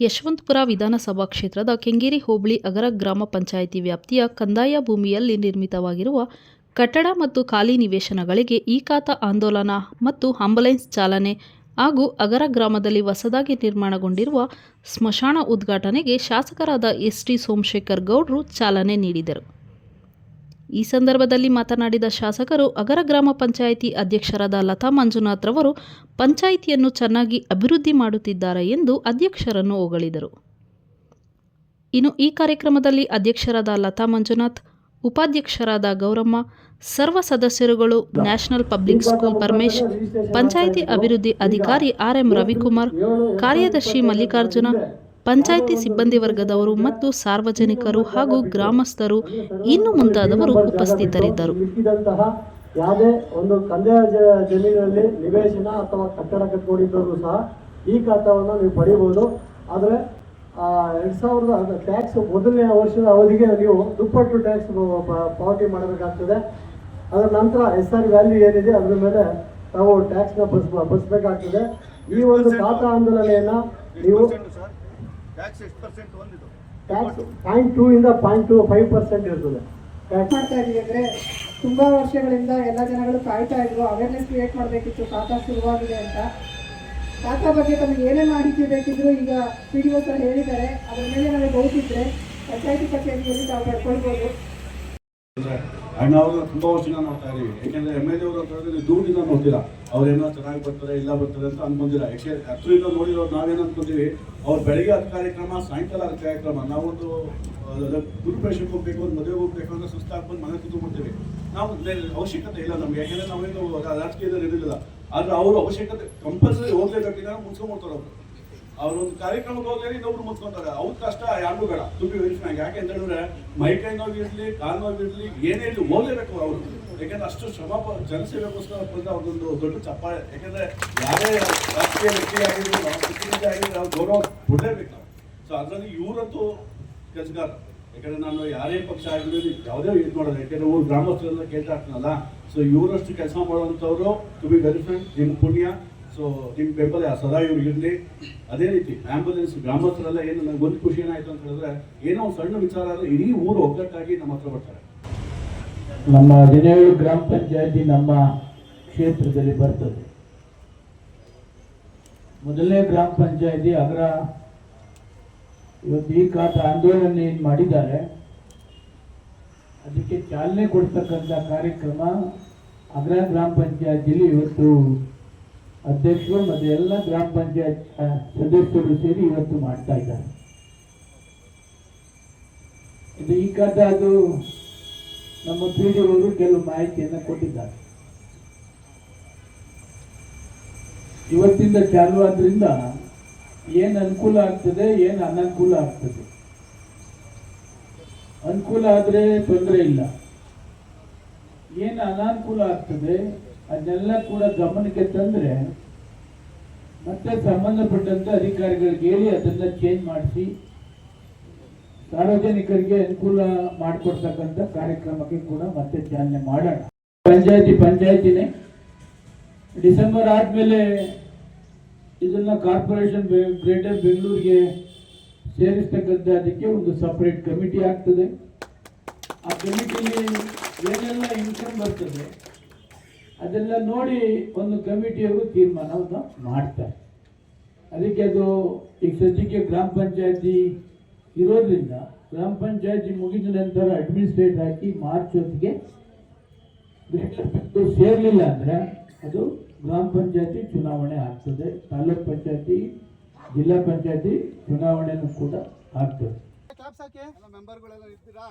ಯಶವಂತಪುರ ವಿಧಾನಸಭಾ ಕ್ಷೇತ್ರದ ಕೆಂಗೇರಿ ಹೋಬಳಿ ಅಗರ ಗ್ರಾಮ ಪಂಚಾಯಿತಿ ವ್ಯಾಪ್ತಿಯ ಕಂದಾಯ ಭೂಮಿಯಲ್ಲಿ ನಿರ್ಮಿತವಾಗಿರುವ ಕಟ್ಟಡ ಮತ್ತು ಖಾಲಿ ನಿವೇಶನಗಳಿಗೆ ಈ ಆಂದೋಲನ ಮತ್ತು ಆಂಬುಲೆನ್ಸ್ ಚಾಲನೆ ಹಾಗೂ ಅಗರ ಗ್ರಾಮದಲ್ಲಿ ಹೊಸದಾಗಿ ನಿರ್ಮಾಣಗೊಂಡಿರುವ ಸ್ಮಶಾನ ಉದ್ಘಾಟನೆಗೆ ಶಾಸಕರಾದ ಎಸ್ ಟಿ ಸೋಮಶೇಖರ್ ಗೌಡ್ರು ಚಾಲನೆ ನೀಡಿದರು. ಈ ಸಂದರ್ಭದಲ್ಲಿ ಮಾತನಾಡಿದ ಶಾಸಕರು, ಅಗರ ಗ್ರಾಮ ಪಂಚಾಯಿತಿ ಅಧ್ಯಕ್ಷರಾದ ಲತಾ ಮಂಜುನಾಥ್ ರವರು, ಪಂಚಾಯಿತಿಯನ್ನು ಚೆನ್ನಾಗಿ ಅಭಿವೃದ್ಧಿ ಮಾಡುತ್ತಿದ್ದಾರೆ ಎಂದು ಅಧ್ಯಕ್ಷರನ್ನು ಹೊಗಳಿದರು. ಇನ್ನು ಈ ಕಾರ್ಯಕ್ರಮದಲ್ಲಿ ಅಧ್ಯಕ್ಷರಾದ ಲತಾ ಮಂಜುನಾಥ್, ಉಪಾಧ್ಯಕ್ಷರಾದ ಗೌರಮ್ಮ, ಸರ್ವ ಸದಸ್ಯರುಗಳು, national public school Paramesh, panchayat ಅಭಿವೃದ್ಧಿ ಅಧಿಕಾರಿ ಆರ್ ಎಂ ರವಿಕುಮಾರ್, ಕಾರ್ಯದರ್ಶಿ ಮಲ್ಲಿಕಾರ್ಜುನ ಪಂಚಾಯಿತಿ ಸಿಬ್ಬಂದಿ ವರ್ಗದವರು ಮತ್ತು ಸಾರ್ವಜನಿಕರು ಹಾಗೂ ಗ್ರಾಮಸ್ಥರು ಇನ್ನು ಮುಂತಾದವರು ಉಪಸ್ಥಿತರಿದ್ದರು. ಯಾವುದೇ ಒಂದು ಕಂದಾಯ ಜಮೀನಿನಲ್ಲಿ ನಿವೇಶನ ಅಥವಾ ಕಟ್ಟಡ ಕಟ್ಕೊಂಡಿದ್ದವರು ಸಹ ಈ ಖಾತಾವನ್ನು ನೀವು ಪಡೆಯಬಹುದು ಆದರೆ ಎರಡು ಸಾವಿರದ ಟ್ಯಾಕ್ಸ್ ಮೊದಲನೇ ವರ್ಷದ ಅವಧಿಗೆ ನೀವು ದುಪ್ಪಟ್ಟು ಟ್ಯಾಕ್ಸ್ ಪಾವತಿ ಮಾಡಬೇಕಾಗ್ತದೆ. ಅದರ ನಂತರ ಎಸ್ ಆರ್ ವ್ಯಾಲ್ಯೂ ಏನಿದೆ, ಅದರ ಮೇಲೆ ನಾವು ಟ್ಯಾಕ್ಸ್ನ ಬಸ್, ಬಸ್ಬೇಕಾಗ್ತದೆ. ಈ ಒಂದು ಖಾತಾ ಆಂದೋಲನೆಯನ್ನು ನೀವು ಟ್ಯಾಕ್ಸ್ ಎಷ್ಟು ಪರ್ಸೆಂಟ್ ಒಂದಿದು? ಟ್ಯಾಕ್ಸ್ ಪಾಯಿಂಟ್ ಟೂ ಇಂದ ಪಾಯಿಂಟ್ ಟು ಫೈವ್ ಪರ್ಸೆಂಟ್ ಇರ್ತದೆ. ಟ್ಯಾಕ್ಸ್ ಮಾಡ್ತಾ ಇದೀವಿ ಅಂದ್ರೆ ತುಂಬಾ ವರ್ಷಗಳಿಂದ ಎಲ್ಲ ಜನಗಳು ಕಾಯ್ತಾ ಇದ್ರು ಅವೇರ್ನೆಸ್ ಕ್ರಿಯೇಟ್ ಮಾಡಬೇಕಿತ್ತು ಖಾತಾ ಶುರುವಾಗಿದೆ ಅಂತ. ಖಾತಾ ಬಗ್ಗೆ ತಮಗೆ ಏನೇ ಮಾಹಿತಿ ಬೇಕಿದ್ರು ಈಗ ಪಿ ಡಿ ಸರ್ ಹೇಳಿದ್ದಾರೆ. ಅದ್ರ ಮೇಲೆ ನಮಗೆ ಇದ್ರೆ ಪಂಚಾಯತಿ ಕಚೇರಿಯಲ್ಲಿ ನಾವು ಪಡ್ಕೊಳ್ಬೋದು. ಅಣ್ಣವ್ರನ್ನ ತುಂಬಾ ವರ್ಷದಿಂದ ನೋಡ್ತಾ ಇದೀವಿ ಯಾಕೆಂದ್ರೆ ಎಂ ಎಲ್ ಎ ಅವ್ರ ಹತ್ರದಲ್ಲಿ ದೂರದಿಂದ ನೋಡ್ತೀರಾ? ಅವ್ರೇನೋ ಚೆನ್ನಾಗಿ ಬರ್ತಾರೆ, ಇಲ್ಲ ಬರ್ತಾರೆ ಅಂತ ಅನ್ಕೊಂಡಿಲ್ಲ ಯಾಕೆ ಹತ್ತಿರದಿಂದ ನೋಡಿರೋ ನಾವೇನು ಅನ್ಕೊಂತೀವಿ? ಅವ್ರು ಬೆಳಿಗ್ಗೆ ಹತ್ತು ಕಾರ್ಯಕ್ರಮ, ಸಾಯಂಕಾಲ ಹತ್ತು ಕಾರ್ಯಕ್ರಮ. ನಾವೊಂದು ಗುರುಪ್ರವೇಶಕ್ಕೆ ಹೋಗ್ಬೇಕು, ಒಂದು ಮದುವೆಗೆ ಹೋಗ್ಬೇಕು ಅಂದ್ರೆ ಸುಸ್ತಾಗ್ಬಂದು ಮನೆ ಕೂತ್ಕೊಂಡ್ಬಿಡ್ತೀವಿ. ನಾವು ಅವಶ್ಯಕತೆ ಇಲ್ಲ ನಮ್ಗೆ. ಯಾಕೆಂದ್ರೆ ನಾವೇನು ರಾಜಕೀಯದಲ್ಲಿ ಇರಲಿಲ್ಲ ಆದ್ರೆ ಅವ್ರ ಅವಶ್ಯಕತೆ ಕಂಪಲ್ಸರಿ ಹೋಗ್ಲೇಬೇಕಿದ್ರೆ ಮಾಡ್ತಾರೆ ಅವರು. ಅವ್ರೊಂದು ಕಾರ್ಯಕ್ರಮಕ್ಕೆ ಹೋಗ್ಲಿ ಇನ್ನೊಬ್ರು ಮುತ್ಕೊಂತಾರೆ. ಅವ್ರ ಕಷ್ಟ, ಯಾರಿಗೂ ಬೇಡ. ತುಂಬಿ ವೆರಿಫೈ ಯಾಕೆ ಅಂತ ಹೇಳಿದ್ರೆ, ಮೈ ಕೈ ನೋವು ಇರಲಿ ಕಾಲು ನೋವು ಇರಲಿ, ಏನೇ ಇರಲಿ ಹೋಗ್ಲೇಬೇಕು ಅವರು. ಯಾಕಂದ್ರೆ ಅಷ್ಟು ಶ್ರಮ ಜನಸೇವೆಗೋಸ್ಕರ ಬಂದ ಅವ್ರದೊಂದು ದೊಡ್ಡ ಚಪ್ಪಾಳೆ. ಯಾಕಂದ್ರೆ ಯಾರೇ ರಾಷ್ಟ್ರೀಯ ವ್ಯಕ್ತಿ ಆಗಿದ್ರು ಆಗಿದ್ರೆ ಅವ್ರು ಗೌರವ ಕೊಡಲೇಬೇಕು ನಾವು ಸೊ ಅದರಲ್ಲಿ ಇವರಂತೂ ಕೆಲಸಗಾರ. ಯಾಕಂದ್ರೆ ನಾನು ಯಾರೇ ಪಕ್ಷ ಆಗಿರಲಿ, ಯಾವುದೇ ಇದು ಮಾಡೋದು ಯಾಕಂದ್ರೆ ಊರು ಗ್ರಾಮಸ್ಥರೆಲ್ಲ ಕೇಳ್ತಾ ಇರ್ತಾನಲ್ಲ ಸೊ ಇವರಷ್ಟು ಕೆಲಸ ಮಾಡುವಂಥವ್ರು ಟು ಬಿ ವೆರಿಫೈ ನಿಮ್ಮ ಪುಣ್ಯ. ಸೊ ನಿಮ್ಮ ಬೆಂಬಲ ಸದಾ ಇವ್ರಿಗೆ ಇರಲಿ. ಅದೇ ರೀತಿ ಆಂಬುಲೆನ್ಸ್ ಗ್ರಾಮಸ್ಥರೆಲ್ಲ ಏನು ನನಗೆ ಒಂದು ಖುಷಿ ಏನಾಯ್ತು? ಅಂತ ಹೇಳಿದ್ರೆ, ಏನೋ ಒಂದು ಸಣ್ಣ ವಿಚಾರ ಆದರೆ ಇಡೀ ಊರು ಒಗ್ಗಟ್ಟಾಗಿ ನಮ್ಮ ಹತ್ರ ಬರ್ತಾರೆ. ನಮ್ಮ ಹದಿನೇಳು ಗ್ರಾಮ ಪಂಚಾಯತಿ ನಮ್ಮ ಕ್ಷೇತ್ರದಲ್ಲಿ ಬರ್ತದೆ. ಮೊದಲನೇ ಗ್ರಾಮ ಪಂಚಾಯತಿ ಅಗ್ರ ಇವತ್ತು ಈ ಖಾತ ಆಂದೋಲನ ಏನು ಮಾಡಿದ್ದಾರೆ, ಅದಕ್ಕೆ ಚಾಲನೆ ಕೊಡ್ತಕ್ಕಂಥ ಕಾರ್ಯಕ್ರಮ ಅಗ್ರ ಗ್ರಾಮ ಪಂಚಾಯತಿಯಲ್ಲಿ ಇವತ್ತು ಅಧ್ಯಕ್ಷರು ಮತ್ತು ಎಲ್ಲ ಗ್ರಾಮ ಪಂಚಾಯತ್ ಸದಸ್ಯರು ಸೇರಿ ಇವತ್ತು ಮಾಡ್ತಾ ಇದ್ದಾರೆ. ಇದು ಈ ಕಥ ಅದು ನಮ್ಮ ಪಿ ಅವರು ಕೆಲವು ಮಾಹಿತಿಯನ್ನು ಕೊಟ್ಟಿದ್ದಾರೆ. ಇವತ್ತಿಂದ ಚಾಲು ಆದ್ರಿಂದ ಏನು ಅನುಕೂಲ ಆಗ್ತದೆ, ಏನು ಅನನುಕೂಲ ಆಗ್ತದೆ? ಅನುಕೂಲ ಆದರೆ ತೊಂದರೆ ಇಲ್ಲ. ಏನು ಅನಾನುಕೂಲ ಆಗ್ತದೆ ಅದನ್ನೆಲ್ಲ ಕೂಡ ಗಮನಕ್ಕೆ ತಂದ್ರೆ ಮತ್ತೆ ಸಂಬಂಧಪಟ್ಟಂತ ಅಧಿಕಾರಿಗಳಿಗೆ ಹೇಳಿ ಅದನ್ನ ಚೇಂಜ್ ಮಾಡಿಸಿ ಸಾರ್ವಜನಿಕರಿಗೆ ಅನುಕೂಲ ಮಾಡಿಕೊಡ್ತಕ್ಕಂಥ ಕಾರ್ಯಕ್ರಮಕ್ಕೆ ಕೂಡ ಮತ್ತೆ ಚಾಲನೆ ಮಾಡೋಣ. ಪಂಚಾಯತಿ ಪಂಚಾಯತಿನೇ. ಡಿಸೆಂಬರ್ ಆದಮೇಲೆ ಇದನ್ನ ಕಾರ್ಪೊರೇಷನ್ ಗ್ರೇಟರ್ ಬೆಂಗಳೂರಿಗೆ ಸೇರಿಸ್ತಕ್ಕಂಥ ಅದಕ್ಕೆ ಒಂದು ಸಪರೇಟ್ ಕಮಿಟಿ ಆಗ್ತದೆ. ಆ ಕಮಿಟಿಲಿ ಏನೆಲ್ಲ ಇನ್ಕಮ್ ಬರ್ತದೆ ಅದೆಲ್ಲ ನೋಡಿ ಒಂದು ಕಮಿಟಿಯವರು ತೀರ್ಮಾನವನ್ನು ಮಾಡ್ತಾರೆ. ಅದಕ್ಕೆ ಅದು ಈಗ ಸದ್ಯಕ್ಕೆ ಗ್ರಾಮ ಪಂಚಾಯತಿ ಇರೋದ್ರಿಂದ ಗ್ರಾಮ ಪಂಚಾಯತಿ ಮುಗಿದ ನಂತರ ಅಡ್ಮಿನಿಸ್ಟ್ರೇಟ್ ಹಾಕಿ ಮಾರ್ಚ್ ಹೊತ್ತಿಗೆ ಸೇರಲಿಲ್ಲ ಅಂದರೆ ಅದು ಗ್ರಾಮ ಪಂಚಾಯತಿ ಚುನಾವಣೆ ಆಗ್ತದೆ. ತಾಲೂಕ್ ಪಂಚಾಯತಿ ಜಿಲ್ಲಾ ಪಂಚಾಯತಿ ಚುನಾವಣೆನೂ ಕೂಡ ಆಗ್ತದೆ. ಮೆಂಬರ್ಗಳೆಲ್ಲ ಇರ್ತೀರಾ?